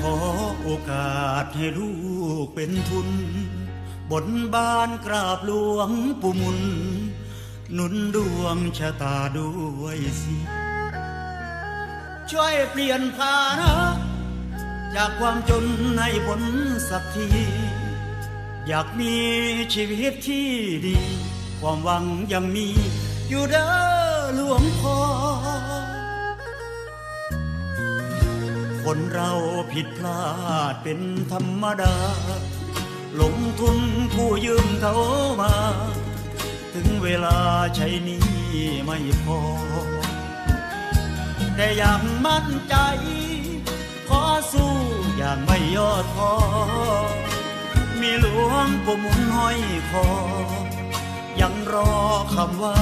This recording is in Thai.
ขอโอกาสให้ลูกเป็นทุน บนบานกราบหลวงปู่มุนหนุนดวงชะตาด้วยสิ ช่วยเปลี่ยนภาระจากความจนให้ผลสักที อยากมีชีวิตที่ดี ความหวังยังมีอยู่เด้อ คนเราผิดพลาดเป็นธรรมดา ลงทุนกู้ยืมเขามา ถึงเวลาใช้นี้ไม่พอ แต่อยังมั่นใจ ขอสู้อย่างไม่ย่อท้อ มีหลวงปู่หมุนห้อยคอ ยังรอคำว่า